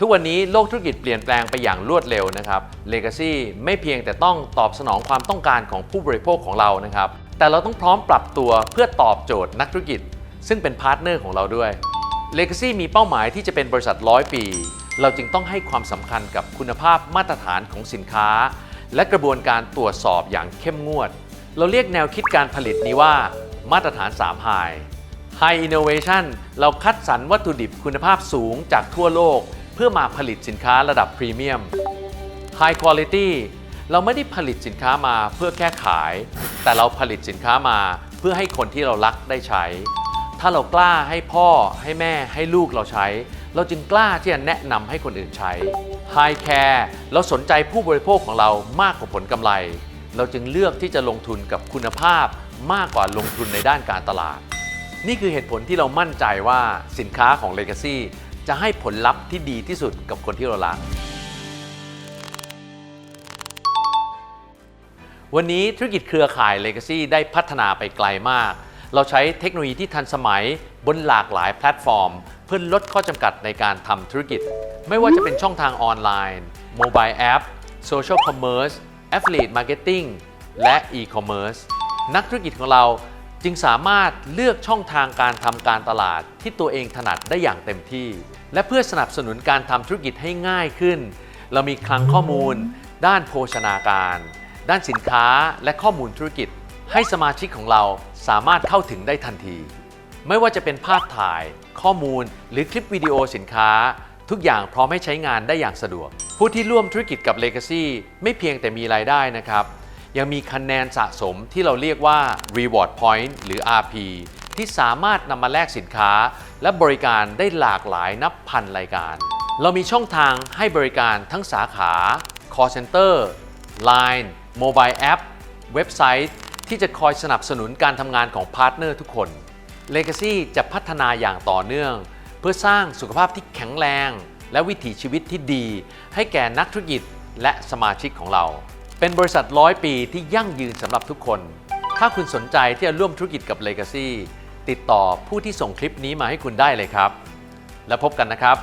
ทุกวันนี้โลกธุรกิจเปลี่ยนแปลงไปอย่างรวดเร็วนะครับ Legacy ไม่เพียงแต่ต้องตอบสนองความต้องการของผู้บริโภคของเรานะครับ แต่เราต้องพร้อมปรับตัวเพื่อตอบโจทย์นักธุรกิจ ซึ่งเป็นพาร์ทเนอร์ของเราด้วย Legacy มีเป้าหมายที่จะเป็นบริษัทร้อยปี เราจึงต้องให้ความสำคัญกับคุณภาพมาตรฐานของสินค้า และกระบวนการตรวจสอบอย่างเข้มงวด เราเรียกแนวคิดการผลิตนี้ว่ามาตรฐาน3 High High Innovation เราคัดสรรวัตถุดิบคุณภาพสูงจากทั่วโลก พื่อมาผลิตสินค้าระดับพรีเมียม High Quality เราไม่ได้ผลิตสินค้ามาเพื่อแค่ขาย แต่เราผลิตสินค้ามาเพื่อให้คนที่เรารักได้ใช้ ถ้าเรากล้าให้พ่อให้แม่ให้ลูกเราใช้ เราจึงกล้าที่จะแนะนำให้คนอื่นใช้ High Care เราสนใจผู้บริโภคของเรามากกว่าผลกำไร เราจึงเลือกที่จะลงทุนกับคุณภาพมากกว่าลงทุนในด้านการตลาด นี่คือเหตุผลที่เรามั่นใจว่าสินค้าของ Legacy จะให้ผลลัพธ์ที่ดีที่สุดกับคนที่เรารัก วันนี้ธุรกิจเครือข่าย Legacy ได้พัฒนาไปไกลมาก เราใช้เทคโนโลยีที่ทันสมัยบนหลากหลายแพลตฟอร์ม เพื่อลดข้อจำกัดในการทำธุรกิจ ไม่ว่าจะเป็นช่องทางออนไลน์โมบายแอปโซเชียลคอมเมอร์ส Affiliate Marketing และ E-commerce นักธุรกิจของเรา จึงสามารถเลือกช่องทางการทำการตลาดที่ตัวเองถนัดได้อย่างเต็มที่ และเพื่อสนับสนุนการทำธุรกิจให้ง่ายขึ้น เรามีคลังข้อมูล ด้านโภชนาการ ด้านสินค้าและข้อมูลธุรกิจ ให้สมาชิกของเราสามารถเข้าถึงได้ทันที ไม่ว่าจะเป็นภาพถ่าย ข้อมูล หรือคลิปวิดีโอสินค้า ทุกอย่างพร้อมให้ใช้งานได้อย่างสะดวก ผู้ที่ร่วมธุรกิจกับ Legacy ไม่เพียงแต่มีรายได้นะครับ ยังมีคะแนนสะสมที่เราเรียกว่า Reward Point หรือ RP ที่สามารถนำมาแลกสินค้า และบริการได้หลากหลายนับพันรายการ เรามีช่องทางให้บริการทั้งสาขา call center Line Mobile App เว็บไซต์ ที่จะคอยสนับสนุนการทำงานของพาร์ทเนอร์ทุกคน Legacy จะพัฒนาอย่างต่อเนื่อง เพื่อสร้างสุขภาพที่แข็งแรง และวิถีชีวิตที่ดี ให้แก่นักธุรกิจและสมาชิกของเรา เป็นบริษัทร้อยปีที่ยั่งยืนสำหรับทุกคน ถ้าคุณสนใจที่จะร่วมธุรกิจกับ Legacy ติดต่อผู้ที่ส่งคลิปนี้มาให้คุณได้เลยครับ แล้วพบกันนะครับ